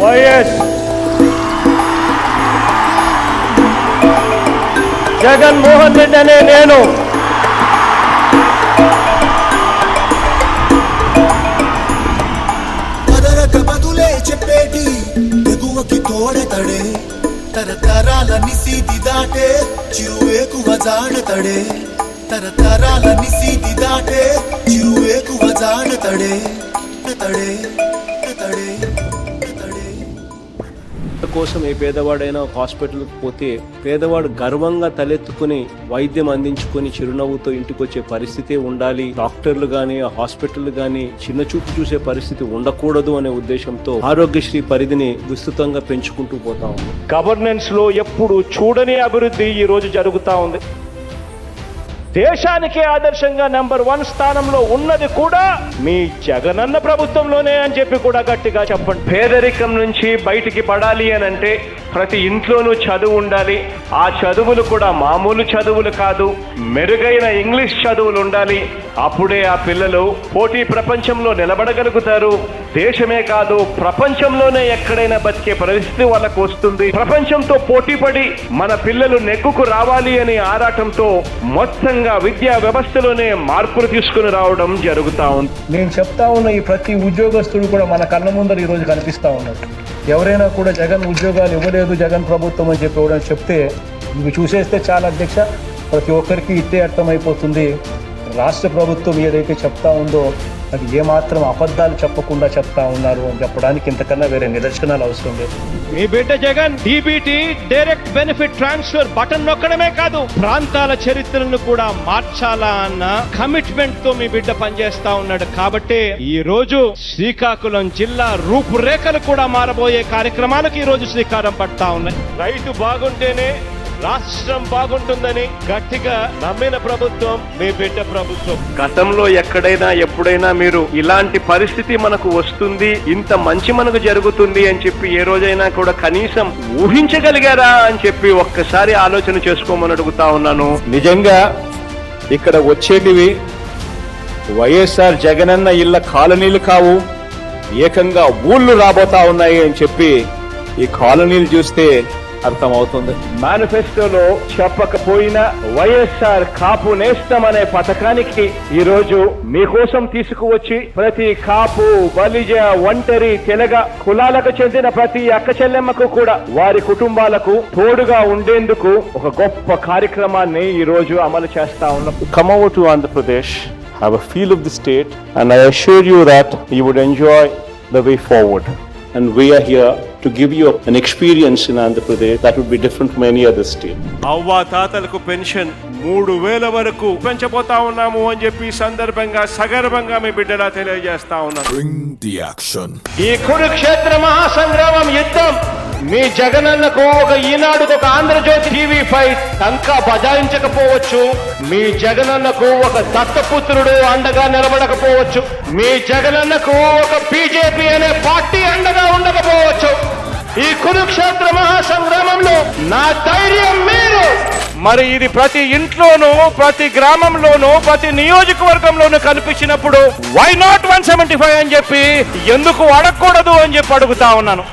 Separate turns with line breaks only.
YS Jaganmohan Reddy అనే నేను
పదరక బదులే చెప్పేటి ఎగువకి తోడెతడే తరతరాల నిసీది దాటే చిరువేకువ జాడతడే తరతరాల నిసీది దాటే చిరువేకువ జాడతడే తడే తడే తడే
కోసం ఏ పేదవాడైనా ఒక హాస్పిటల్కి పోతే పేదవాడు గర్వంగా తలెత్తుకుని వైద్యం అందించుకొని చిరునవ్వుతో ఇంటికి వచ్చే పరిస్థితి ఉండాలి. డాక్టర్లు కానీ హాస్పిటల్ కానీ చిన్న చూపు చూసే పరిస్థితి ఉండకూడదు అనే ఉద్దేశంతో ఆరోగ్యశ్రీ పరిధిని విస్తృతంగా పెంచుకుంటూ పోతా ఉంది. గవర్నెన్స్లో ఎప్పుడు చూడని అభివృద్ధి ఈ రోజు జరుగుతూ ఉంది. దేశానికే ఆదర్శంగా నెంబర్ వన్ స్థానంలో ఉన్నది కూడా మీ జగనన్న ప్రభుత్వంలోనే అని చెప్పి కూడా గట్టిగా చెప్పండి. పేదరికం నుంచి బయటికి పడాలి అని అంటే ప్రతి ఇంట్లోనూ చదువు ఉండాలి. ఆ చదువులు కూడా మామూలు చదువులు కాదు. మెరుగైన ఇంగ్లీష్ చదువులు ఉండాలి. అప్పుడే ఆ పిల్లలు పోటీ ప్రపంచంలో నిలబడగలుగుతారు. దేశమే కాదు ప్రపంచంలోనే ఎక్కడైనా బతికే పరిస్థితి వాళ్ళకు వస్తుంది. ప్రపంచంతో పోటీపడి మన పిల్లలు నెగ్గుకు రావాలి అనే ఆరాటంతో మొత్తంగా విద్యా వ్యవస్థలోనే మార్పులు తీసుకుని రావడం జరుగుతా ఉంది.
నేను చెప్తా ఉన్న ఈ ప్రతి ఉద్యోగస్తుడు కూడా మన కళ్ళ ముందర ఈరోజు కనిపిస్తా ఉన్నాడు ఎవరైనా కూడా జగన్ ఉద్యోగాలు ఇవ్వలేదు జగన్ ప్రభుత్వం అని చెప్పి ఎవరైనా చెప్తే ఇవి చూసేస్తే చాలా అధ్యక్ష ప్రతి ఒక్కరికి ఇట్టే అర్థమైపోతుంది రాష్ట్ర ప్రభుత్వం ఏదైతే చెప్తా ఉందో అది ఏమాత్రం అబద్ధాలు చెప్పకుండా చెప్తా ఉన్నారు అని చెప్పడానికి ఇంతకన్నా వేరే నిదర్శనాలు అవసరం లేదు.
మీ బిడ్డ Jagan DBT direct benefit transfer button నొక్కడమే కాదు ప్రాంతాల చరిత్రను కూడా మార్చాలా అన్న కమిట్మెంట్తో మీ బిడ్డ పనిచేస్తా ఉన్నాడు. కాబట్టి ఈ రోజు శ్రీకాకుళం జిల్లా రూపురేఖలు కూడా మారబోయే కార్యక్రమాలకు ఈ రోజు శ్రీకారం పడతా ఉన్నాయి. రైతు బాగుంటేనే రాష్ట్రం బాగుంటుందని గట్టిగా నమ్మిన ప్రభుత్వం మీ బిడ్డ ప్రభుత్వం. గతంలో ఎక్కడైనా ఎప్పుడైనా మీరు ఇలాంటి పరిస్థితి మనకు వస్తుంది ఇంత మంచి మనకు జరుగుతుంది అని చెప్పి ఏ రోజైనా కూడా కనీసం ఊహించగలిగారా అని చెప్పి ఒక్కసారి ఆలోచన చేసుకోమని అడుగుతా ఉన్నాను.
నిజంగా ఇక్కడ వచ్చేటివి వైఎస్ఆర్ జగనన్న ఇళ్ళ కాలనీలు కావు ఏకంగా ఊళ్ళు రాబోతా ఉన్నాయి అని చెప్పి ఈ కాలనీలు చూస్తే అర్థమవుతుంది
మేనిఫెస్టోలో చెప్పకపోయినా వైఎస్ఆర్ కాపు నేస్తం అనే పథకానికి ఈ రోజు మీకోసం తీసుకువచ్చి ప్రతి కాపు బలిజ ఒంటరి తెలగ కులాలకు చెందిన ప్రతి అక్క చెల్లెమ్మకు కూడా వారి కుటుంబాలకు తోడుగా ఉండేందుకు ఒక గొప్ప కార్యక్రమాన్ని ఈ రోజు అమలు చేస్తా ఉన్నాం
come to Andhra Pradesh Andhra Pradesh, have a feel of the state, and I assure you that you would enjoy the way forward. And we are here to give you an experience in Andhra Pradesh that would be different from any other state.
అవ్వ తాతలకు pension మూడు వేల వరకు పెంచబోతా ఉన్నాము అని చెప్పి సందర్భంగా సగర్భంగా మీ బిడ్డలా తెలియజేస్తా ఉన్నాను
Bring the action.
ఈ కురుక్షేత్ర మహాసంగ్రామం యుద్ధం మీ జగనన్నకు ఒక ఈనాడు ఒక ఆంధ్రజ్యోతి టీవీ పై టంకా బజాయించకపోవచ్చు మీ జగనన్నకు ఒక దత్తపుత్రుడు అండగా నిలబడకపోవచ్చు మీ జగనన్నకు ఒక బీజేపీ అనే పార్టీ అండగా కురుక్షేత్ర మహాసంగ్రామంలో నా ధైర్యం మీరు మరి ఇది ప్రతి ఇంట్లోనూ ప్రతి గ్రామంలోనూ ప్రతి నియోజకవర్గంలోనూ కనిపించినప్పుడు why not one seventy five అని చెప్పి ఎందుకు అడగకూడదు అని చెప్పి అడుగుతా ఉన్నాను.